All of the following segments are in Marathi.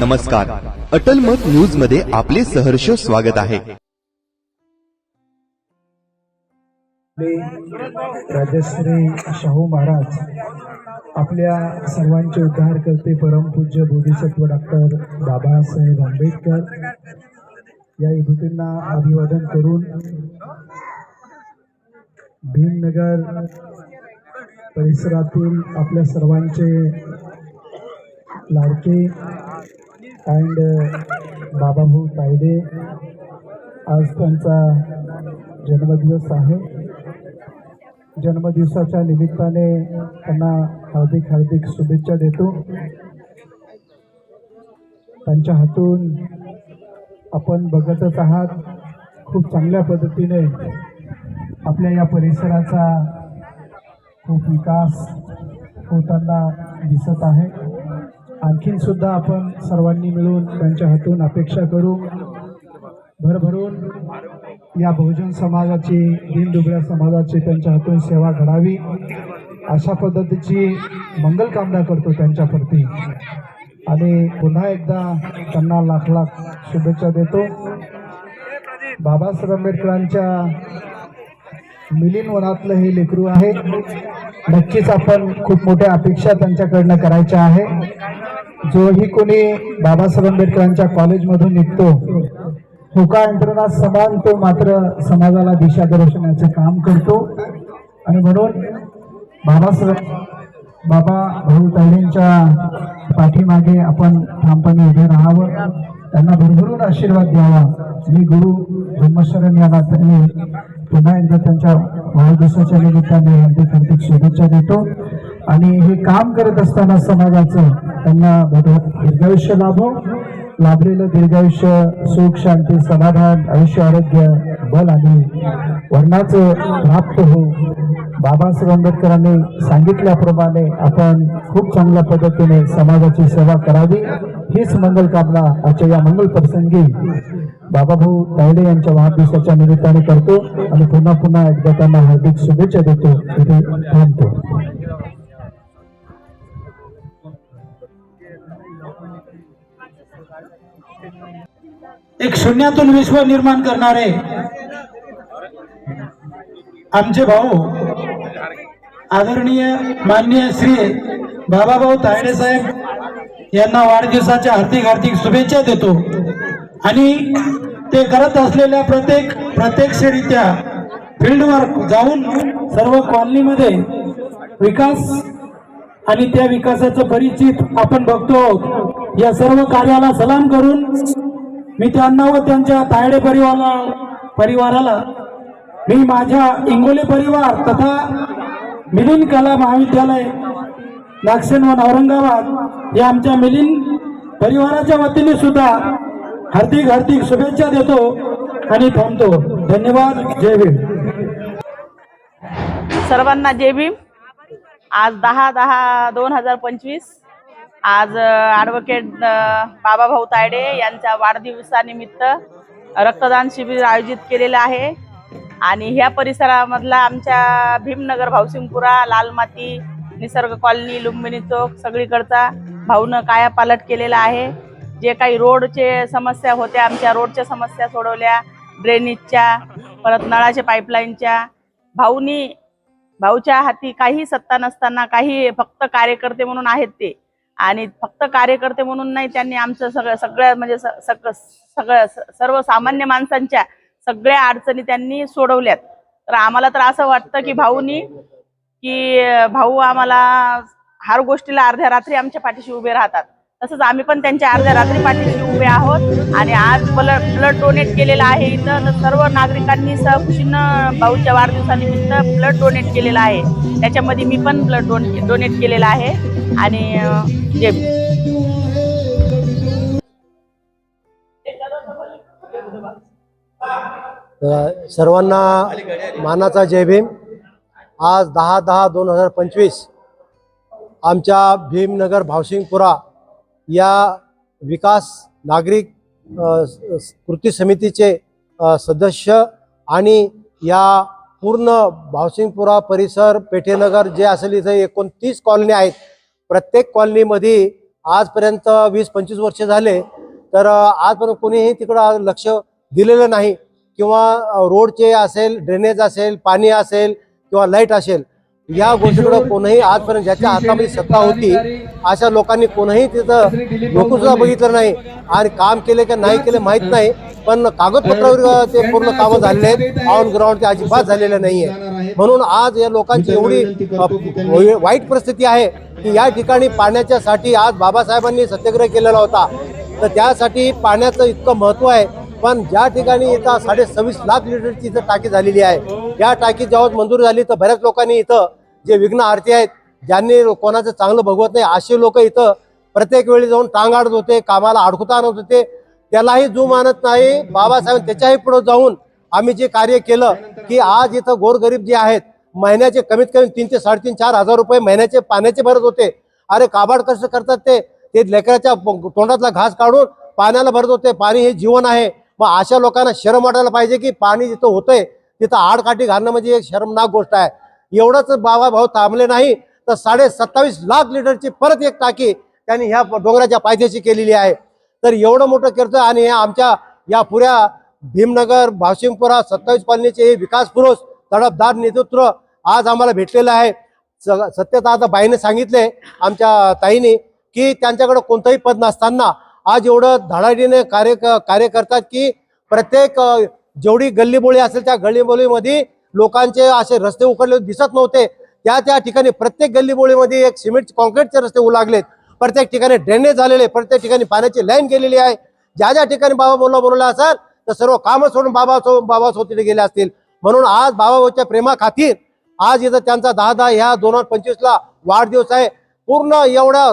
नमस्कार. अटल मत न्यूजमध्ये आपले सहर्ष स्वागत आहे. राजश्री शाहू महाराज आपल्या सर्वांचे उद्धार करते परमपूज्य बोधिसत्व डॉक्टर बाबासाहेब आंबेडकर या विभूतींना अभिवादन करून भीमनगर परिसरातील आपल्या सर्वांचे लाडके अँड बाबाभाऊ कायदे आज त्यांचा जन्मदिवस आहे. जन्मदिवसाच्या निमित्ताने त्यांना हार्दिक हार्दिक शुभेच्छा देतो. त्यांच्या हातून आपण बघतच आहात खूप चांगल्या पद्धतीने आपल्या या परिसराचा खूप विकास होताना दिसत आहे. आणखीन सुद्धा आपण सर्वांनी मिळून त्यांच्या हातून अपेक्षा करू. भरभरून या बहुजन समाजाची दीनदुबळ्या समाजाची त्यांच्या हातून सेवा घडावी. अशा पद्धतीची मंगल कामना करतो त्यांच्याप्रती आणि पुन्हा एकदा त्यांना लाख लाख शुभेच्छा देतो. बाबासाहेब आंबेडकरांच्या मिलिंद वनातलं हे लेकरू आहे. नक्कीच आपण खूप मोठ्या अपेक्षा त्यांच्याकडनं करायच्या आहे. जोही कोणी बाबासाहेब आंबेडकरांच्या कॉलेजमधून निघतो हुका यंत्रणा समान तो मात्र समाजाला दिशादर्शनाचं काम करतो. आणि म्हणून बाबासाहेब बाबा भाऊ ताईंच्या पाठीमागे आपण ठामपणे उभे राहावं. त्यांना भरभरून आशीर्वाद द्यावा. मी गुरु ब्रह्मशरण या नात्याने पुन्हा एकदा त्यांच्या वाढदिवसाच्या निमित्ताने हार्दिक हार्दिक शुभेच्छा देतो. आणि हे काम करत असताना समाजाचं त्यांना भरभर दीर्घायुष्य लाभो. लाभलेलं दीर्घायुष्य सुख शांती समाधान आयुष्य आरोग्य बल आणि वर्णाचं प्राप्त हो. बाबासाहेब आंबेडकरांनी सांगितल्याप्रमाणे आपण खूप चांगल्या पद्धतीने समाजाची सेवा करावी. हीच मंगल कामना आजच्या या मंगल प्रसंगी बाबाभाऊ तायडे यांच्या वाढदिवसाच्या निमित्ताने करतो. आणि पुन्हा पुन्हा एकदा त्यांना हार्दिक शुभेच्छा देतो. इथे थांबतो. एक शून्यातून विश्व निर्माण करणारे आमचे भाऊ आदरणीय माननीय श्री बाबाभाऊ तायडे साहेब यांना वाढदिवसाच्या हार्दिक हार्दिक शुभेच्छा देतो आणि ते करत असलेल्या प्रत्येक प्रत्यक्षरित्या फील्डवर जाऊन सर्व कॉलनीमध्ये विकास आणि त्या विकासाचं परिचित आपण बघतो आहोत. या सर्व कार्याला सलाम करून मी त्यांना व त्यांच्या तायडे परिवाराला परिवाराला मी माझ्या इंगोले परिवार तथा मिलिंद कला महाविद्यालय नागसेनवन औरंगाबाद या आमच्या मिलिंद परिवाराच्या वतीने सुद्धा हार्दिक हार्दिक शुभेच्छा देतो आणि थांबतो. धन्यवाद. जय भीम. सर्वांना जय भीम. आज दहा दहा दोन हजार पंचवीस. आज ॲडव्होकेट बाबाभाऊ तायडे यांच्या वाढदिवसानिमित्त रक्तदान शिबिर आयोजित केलेलं आहे. आणि ह्या परिसरामधला आमच्या भीमनगर भावसिंगपुरा लालमाती निसर्ग कॉलनी लुंबिनी चौक सगळीकडचा भाऊनं कायापालट केलेला आहे. जे काही रोडचे समस्या होत्या आमच्या रोडच्या समस्या सोडवल्या ड्रेनेजच्या परत नळाच्या पाईपलाईनच्या भाऊनी भाऊच्या हाती काही सत्ता नसताना काही फक्त कार्यकर्ते म्हणून आहेत ते. आणि फक्त कार्यकर्ते म्हणून नाही त्यांनी आमचं सगळं सगळ्या म्हणजे स- सगळं सगळं सर्वसामान्य माणसांच्या सगळ्या अडचणी त्यांनी सोडवल्यात. तर आम्हाला तर असं वाटतं की भाऊनी की भाऊ आम्हाला हर गोष्टीला अर्ध्या रात्री आमच्या पाठीशी उभे राहतात. तसंच आम्ही पण त्यांच्या अर्ध्या रात्री पाठीशी उभे आहोत. आणि आज ब्लड ब्लड डोनेट केलेलं आहे इथं तर सर्व नागरिकांनी सहखुशीनं भाऊच्या वाढदिवसानिमित्त ब्लड डोनेट केलेलं आहे. त्याच्यामध्ये मी पण ब्लड डोनेट केलेलं आहे. आणि अं, सर्वांना मानाचा जय भीम. आज दहा दहा दोन हजार पंचवीस आमच्या भीमनगर भावसिंगपुरा या विकास नागरिक कृती समितीचे सदस्य आणि या पूर्ण भावसिंगपुरा परिसर पेठेनगर जे असेल इथे एकोणतीस कॉलनी आहेत प्रत्येक कॉलनीमध्ये आजपर्यंत वीस पंचवीस वर्ष झाले तर आजपर्यंत कोणीही तिकडं लक्ष दिलेलं नाही. किंवा रोडचे असेल ड्रेनेज असेल पाणी असेल किंवा लाइट असेल या गोष्टीकडे कोणीही आजपर्यंत ज्याच्या हातामध्ये सत्ता होती अशा लोकांनी कोणीही तिथं लोक सुद्धा बघितलं नाही. आणि काम केले का नाही केले माहीत नाही पण कागदपत्रावर ते पूर्ण कामं झालेले आहेत. ऑन ग्राउंड ते अजिबात झालेलं नाही आहे म्हणून आज या लोकांची एवढी अ, वाईट परिस्थिती आहे की या ठिकाणी पाण्याच्यासाठी आज बाबासाहेबांनी सत्याग्रह केलेला होता. तर त्यासाठी पाण्याचं इतकं महत्त्व आहे. पण ज्या ठिकाणी इथं साडे सव्वीस लाख लिटरची इथं टाकी झालेली आहे. या टाकी जेव्हा मंजूर झाली तर बऱ्याच लोकांनी इथं जे विघ्न आरती आहेत ज्यांनी कोणाचं चांगलं बघवत नाही असे लोक इथं प्रत्येक वेळी जाऊन टांग आडत होते कामाला अडकुता आणत होते. त्यालाही जो मानत नाही. बाबासाहेब त्याच्याही पुढे जाऊन आम्ही जे कार्य केलं की आज इथं गोरगरीब जे आहेत महिन्याचे कमीत कमी तीन ते साडेतीन चार हजार रुपये महिन्याचे पाण्याचे भरत होते. अरे काबाड कसं करतात ते. ते लेकराच्या तोंडातला घास काढून पाण्याला भरत होते. पाणी हे जीवन आहे. मग अशा लोकांना शरम वाटायला पाहिजे की पाणी जिथं होतंय तिथं आडकाठी घालणं म्हणजे एक शरमनाक गोष्ट आहे. एवढंच बाबा भाऊ थांबले नाही तर साडे सत्तावीस लाख लिटरची परत एक टाकी त्यांनी ह्या डोंगराच्या पायथ्याशी केलेली आहे. तर एवढं मोठं करतोय आणि आमच्या या पुऱ्या भीमनगर भाशिंगपुरा सत्तावीस कॉलनीचे हे विकास पुरुष तडफदार नेतृत्व आज आम्हाला भेटलेलं आहे. स- सत्यता आता बाईने सांगितले आमच्या ताईने की त्यांच्याकडे कोणतंही पद नसताना आज एवढं धडाडीने कार्य क- कार्य करतात की प्रत्येक जेवढी गल्लीबोळी असेल त्या गल्लीबोळीमध्ये लोकांचे असे रस्ते उकडले दिसत नव्हते. त्या त्या ठिकाणी प्रत्येक गल्लीबोळीमध्ये एक सिमेंट कॉन्क्रीटचे रस्ते होऊ लागलेत प्रत्येक ठिकाणी ड्रेनेज झालेले प्रत्येक ठिकाणी पाण्याची लाईन गेलेली आहे. ज्या ज्या ठिकाणी बाबा बोलला बोलला असाल तर सर्व कामं सोडून बाबा सो बाबा सोतीने गेले असतील. म्हणून आज बाबाच्या प्रेमा खातीर आज इथं त्यांचा दहा दहा ह्या दोन हजार पंचवीसला वाढदिवस आहे. पूर्ण एवढ्या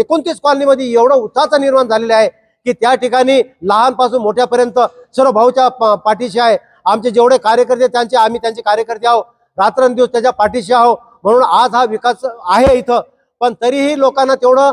एकोणतीस कॉलनीमध्ये एवढं उत्साहाचा निर्माण झालेला आहे की त्या ठिकाणी लहानपासून मोठ्यापर्यंत सर्व भाऊच्या प- पाठीशी आहे. आमचे जेवढे कार्यकर्ते त्यांचे आम्ही त्यांचे कार्यकर्ते आहोत. रात्रंदिवस त्याच्या पाठीशी आहो म्हणून आज हा विकास आहे इथं. पण तरीही लोकांना तेवढं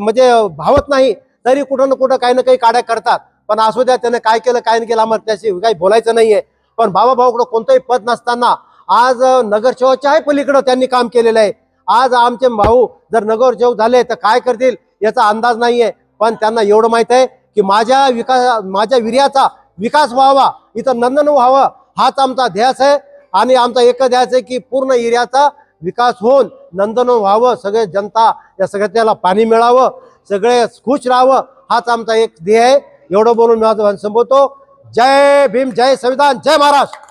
म्हणजे भावत नाही. तरी कुठं ना कुठं काही ना काही काड्या करतात. पण असू द्या त्यानं काय केलं काय नाही केलं आम्हाला त्याशी काही बोलायचं नाहीये. पण बाबा भाऊकडं कोणतंही पद नसताना आज अं, नगरसेवकच्याही पलीकडं त्यांनी काम केलेलं आहे. आज आमचे भाऊ जर नगरसेवक झाले तर काय करतील याचा अंदाज नाहीये. पण त्यांना एवढं माहीत आहे की माझ्या विकास माझ्या विर्याचा विकास व्हावा. इथं नंदन व्हावं हाच आमचा ध्यास आहे. आणि आमचा एक ध्यास आहे की पूर्ण एरियाचा विकास होऊन नंदन व्हावं सगळे जनता या सगळ्याला पाणी मिळावं सगळे खुश राहावं हाच आमचा एक ध्येय आहे. एवढं बोलून मी आज संबोधतो. जय भीम जय संविधान जय महाराष्ट्र.